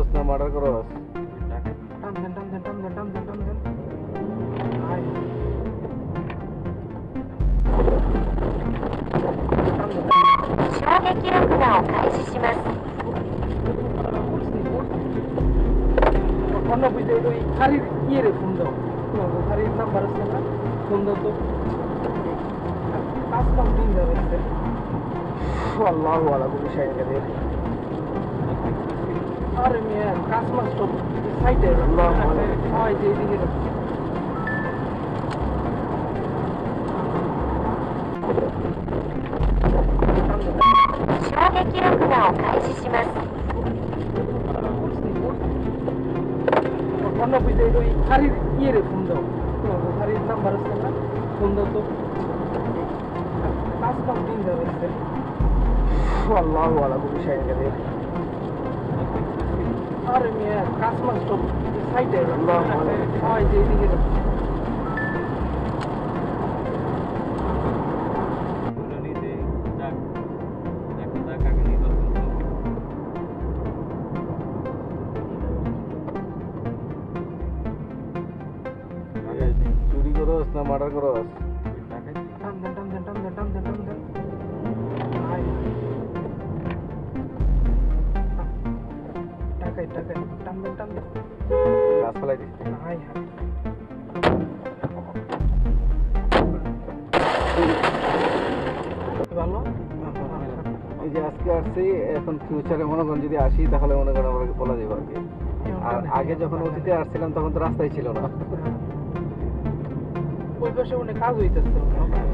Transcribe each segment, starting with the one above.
করস না মার্ডার করস টান দেন টান দেন টান দেন টান দেন টান দেন আয় টান দেন衝撃録画を開始します অন্য বুঝে ওই গাড়ির ইয়ে রে ফোন দাও গাড়ির নাম্বার আছে না ফোন দাও তো কাজ কাম দিন যাবে আল্লাহ আলা কুলি shine army and customer shop beside there. Allah Allah. I did here. Hari yeri fundo, hari number sana fundo tu. Kasbah চুরি করস না মার্ডার করস টাকাই টাকাই টান দেন টান দেন গাছ ফেলাই দিস আয় হায় ভালো এই যে আজকে আসছি এখন ফিউচারে মনে করেন যদি আসি তাহলে মনে করেন আমাকে বলা যাবে আর কি। আর আগে যখন অতীতে আসছিলাম তখন তো রাস্তায় ছিল না। ওই পাশে অনেক কাজ হইতেছে রাস্তায়।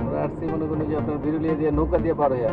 আমরা আসছি মনে করেন যে আপনার বিরুলিয়া দিয়ে নৌকা দিয়ে পার হইয়া।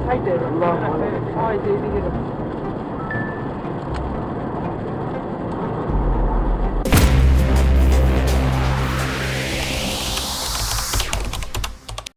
তো সাইডে আল্লাহু আকবার। হয় যে এদিকে